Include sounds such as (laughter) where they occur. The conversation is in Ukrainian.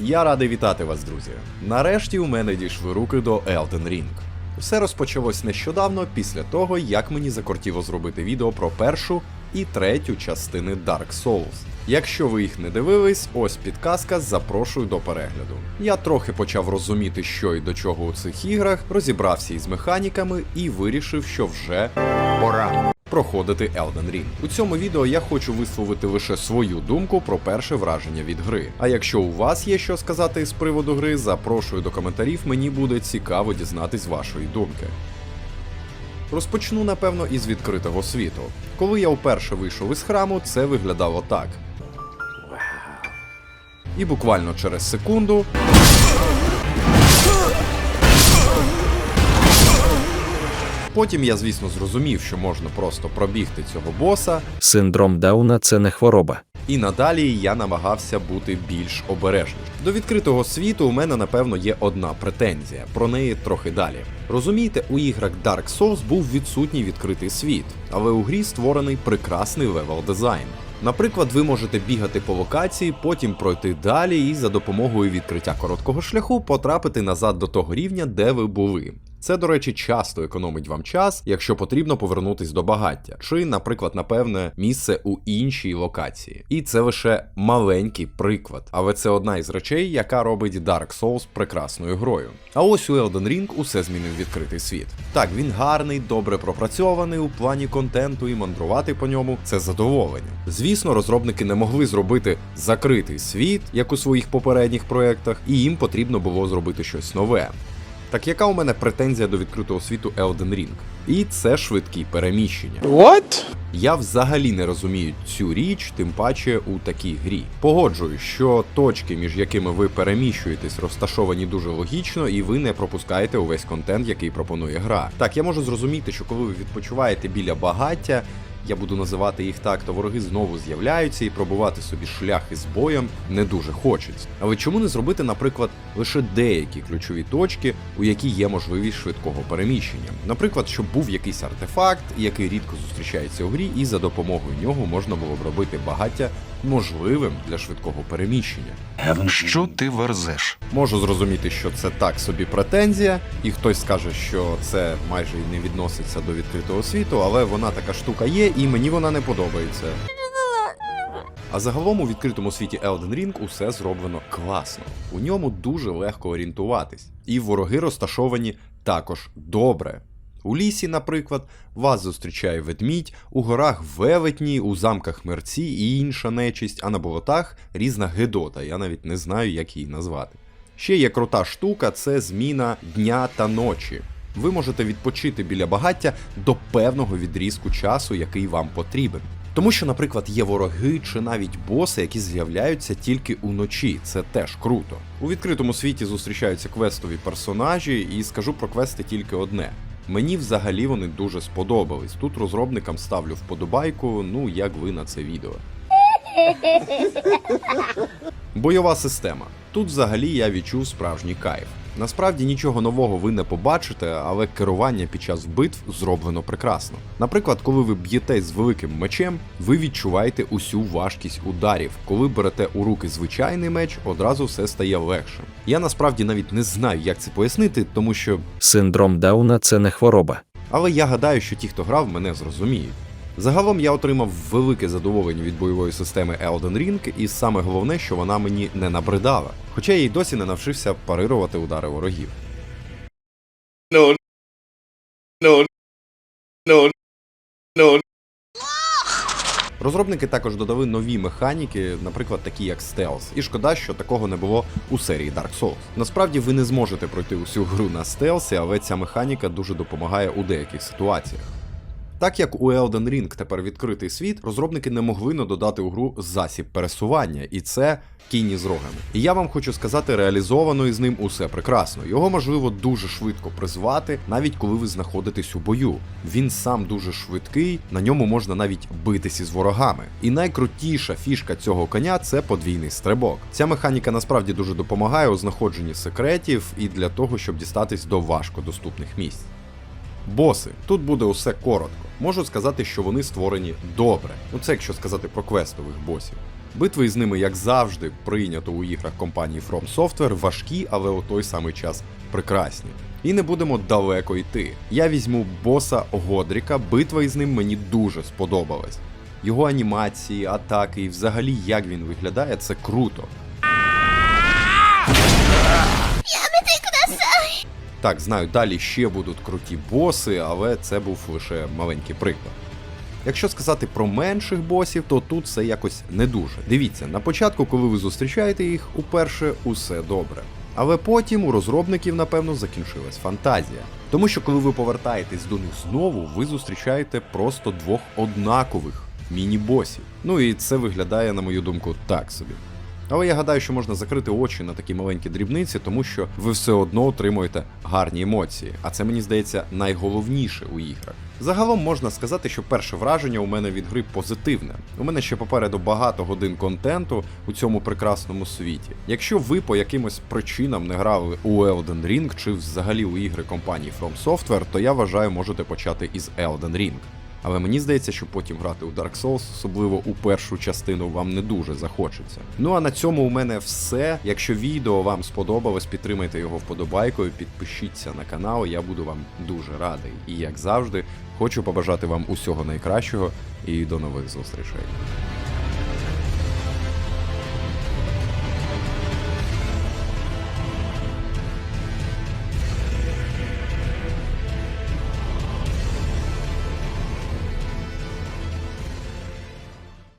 Я радий вітати вас, друзі. Нарешті у мене дійшли руки до Elden Ring. Все розпочалось нещодавно після того, як мені закортіло зробити відео про першу і третю частини Dark Souls. Якщо ви їх не дивились, ось підказка, запрошую до перегляду. Я трохи почав розуміти, що і до чого у цих іграх, розібрався із механіками і вирішив, що вже Пора. Проходити Elden Ring. У цьому відео я хочу висловити лише свою думку про перше враження від гри. А якщо у вас є що сказати з приводу гри, запрошую до коментарів, мені буде цікаво дізнатись вашої думки. Розпочну, напевно, із відкритого світу. Коли я вперше вийшов із храму, це виглядало так. І буквально через секунду. Потім я, звісно, зрозумів, що можна просто пробігти цього боса, Синдром Дауна це не хвороба. і надалі я намагався бути більш обережним. До відкритого світу у мене напевно є одна претензія, про неї трохи далі. Розумієте, у іграх Dark Souls був відсутній відкритий світ, але у грі створений прекрасний левел дизайн. Наприклад, ви можете бігати по локації, потім пройти далі і за допомогою відкриття короткого шляху потрапити назад до того рівня, де ви були. Це, до речі, часто економить вам час, якщо потрібно повернутись до багаття, чи, наприклад, напевне, місце у іншій локації. І це лише маленький приклад, але це одна із речей, яка робить Dark Souls прекрасною грою. А ось у Elden Ring усе змінив відкритий світ. Так, він гарний, добре пропрацьований у плані контенту і мандрувати по ньому це задоволення. Звісно, розробники не могли зробити закритий світ, як у своїх попередніх проєктах, і їм потрібно було зробити щось нове. Так яка у мене претензія до відкритого світу Elden Ring? І це швидкі переміщення. What? Я взагалі не розумію цю річ, тим паче у такій грі. Погоджую, що точки, між якими ви переміщуєтесь, розташовані дуже логічно, і ви не пропускаєте увесь контент, який пропонує гра. Так, я можу зрозуміти, що коли ви відпочиваєте біля багаття. Я буду називати їх так, то вороги знову з'являються і пробувати собі шлях із боєм не дуже хочеться. Але чому не зробити, наприклад, лише деякі ключові точки, у які є можливість швидкого переміщення? Наприклад, щоб був якийсь артефакт, який рідко зустрічається у грі, і за допомогою нього можна було б робити багаття можливим для швидкого переміщення. Що ти верзеш? Можу зрозуміти, що це так собі претензія, і хтось скаже, що це майже й не відноситься до відкритого світу, але вона така штука є, і мені вона не подобається. А загалом у відкритому світі Elden Ring усе зроблено класно. У ньому дуже легко орієнтуватись, і вороги розташовані також добре. У лісі, наприклад, вас зустрічає ведмідь, у горах велетні, у замках мерці і інша нечисть, а на болотах різна гедота, я навіть не знаю, як її назвати. Ще є крута штука це зміна дня та ночі. Ви можете відпочити біля багаття до певного відрізку часу, який вам потрібен. Тому що, наприклад, є вороги чи навіть боси, які з'являються тільки уночі. Це теж круто. У відкритому світі зустрічаються квестові персонажі, і скажу про квести тільки одне. Мені взагалі вони дуже сподобались. Тут розробникам ставлю вподобайку, ну як ви на це відео. (laughs) Бойова система. Тут взагалі я відчув справжній кайф. Насправді нічого нового ви не побачите, але керування під час битв зроблено прекрасно. Наприклад, коли ви б'єтесь з великим мечем, ви відчуваєте усю важкість ударів. Коли берете у руки звичайний меч, одразу все стає легшим. Я насправді навіть не знаю, як це пояснити, тому що. Синдром Дауна це не хвороба. Але я гадаю, що ті, хто грав, мене зрозуміють. Загалом я отримав велике задоволення від бойової системи Elden Ring, і саме головне, що вона мені не набридала, хоча я й досі не навчився парирувати удари ворогів. No. No. No. No. Розробники також додали нові механіки, наприклад, такі як стелс. І шкода, що такого не було у серії Dark Souls. Насправді ви не зможете пройти усю гру на стелсі, але ця механіка дуже допомагає у деяких ситуаціях. Так як у Elden Ring тепер відкритий світ, розробники не могли не додати у гру засіб пересування, і це кіні з рогами. І я вам хочу сказати, реалізовано із ним усе прекрасно. Його можливо дуже швидко призвати, навіть коли ви знаходитесь у бою. Він сам дуже швидкий, на ньому можна навіть битися з ворогами. І найкрутіша фішка цього коня це подвійний стрибок. Ця механіка насправді дуже допомагає у знаходженні секретів і для того, щоб дістатись до важкодоступних місць. Боси. Тут буде усе коротко. Можу сказати, що вони створені добре. Ну це якщо сказати про квестових босів. Битви з ними, як завжди, прийнято у іграх компанії From Software, важкі, але у той самий час прекрасні. І не будемо далеко йти. Я візьму боса Годріка, битва із ним мені дуже сподобалась. Його анімації, атаки і взагалі як він виглядає, це круто. Так, знаю, далі ще будуть круті боси, але це був лише маленький приклад. Якщо сказати про менших босів, то тут все якось не дуже. Дивіться, на початку, коли ви зустрічаєте їх, уперше усе добре. Але потім у розробників, напевно, закінчилась фантазія. Тому що коли ви повертаєтесь до них знову, ви зустрічаєте просто двох однакових міні-босів. Ну і це виглядає, на мою думку, так собі. Але я гадаю, що можна закрити очі на такі маленькі дрібниці, тому що ви все одно отримуєте гарні емоції, а це мені здається найголовніше у іграх. Загалом можна сказати, що перше враження у мене від гри позитивне. У мене ще попереду багато годин контенту у цьому прекрасному світі. Якщо ви по якимось причинам не грали у Elden Ring чи взагалі у ігри компанії From Software, то я вважаю, можете почати із Elden Ring. Але мені здається, що потім грати у Dark Souls, особливо у першу частину, вам не дуже захочеться. Ну а на цьому у мене все. Якщо відео вам сподобалось, підтримайте його вподобайкою, підпишіться на канал, я буду вам дуже радий. І як завжди, хочу побажати вам усього найкращого і до нових зустрічей.